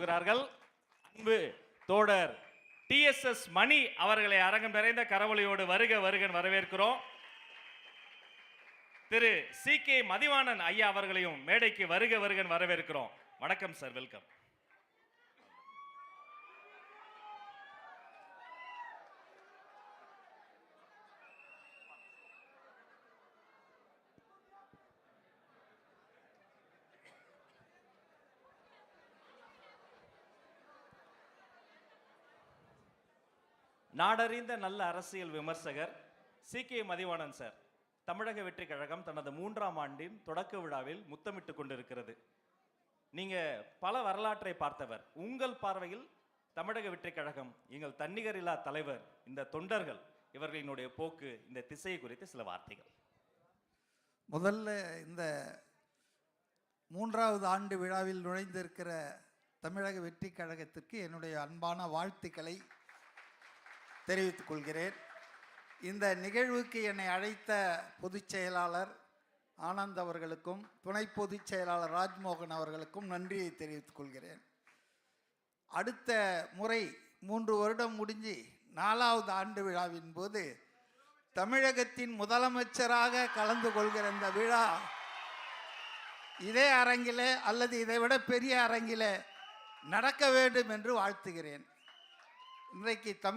போகிறார்கள். அன்பு தோடர் டிஎஸ்எஸ் மணி அவர்களை அரங்கம் நிறைந்த கரவொலியோடு வருக வருகன் வரவேற்கிறோம். திரு சி கே மதிவாணன் ஐயா அவர்களையும் மேடைக்கு வருக வருகன் வரவேற்கிறோம். வணக்கம் சார் வெல்கம். நாடறிந்த நல்ல அரசியல் விமர்சகர் சி. கே. மதிவாணன் சார் தமிழக வெற்றி கழகம் தனது மூன்றாம் ஆண்டின் தொடக்க விழாவில் முத்தமிட்டு கொண்டிருக்கிறது. நீங்க பல வரலாற்றை பார்த்தவர். உங்கள் பார்வையில் தமிழக வெற்றி கழகம் எங்கள் தன்னிகரில்லா தலைவர் இந்த தொண்டர்கள் இவர்களினுடைய போக்கு இந்த திசையை குறித்து சில வார்த்தைகள். முதல்ல இந்த மூன்றாவது ஆண்டு விழாவில் நுழைந்திருக்கிற தமிழக வெற்றி கழகத்திற்கு என்னுடைய அன்பான வாழ்த்துக்களை தெரிவித்துக் கொள்கிறேன் இந்த நிகழ்வுக்கு என்னை அழைத்த பொதுச் செயலாளர் ஆனந்த் அவர்களுக்கும் துணை பொதுச் செயலாளர் ராஜ்மோகன் அவர்களுக்கும் நன்றியை தெரிவித்துக் கொள்கிறேன் அடுத்த முறை மூன்று வருடம் முடிஞ்சு நாலாவது ஆண்டு விழாவின் போது தமிழகத்தின் முதலமைச்சராக கலந்து கொள்கிற இந்த விழா இதே அரங்கிலே அல்லது இதைவிட பெரிய அரங்கிலே நடக்க வேண்டும் என்று வாழ்த்துகிறேன். இன்றைக்கு தமிழ்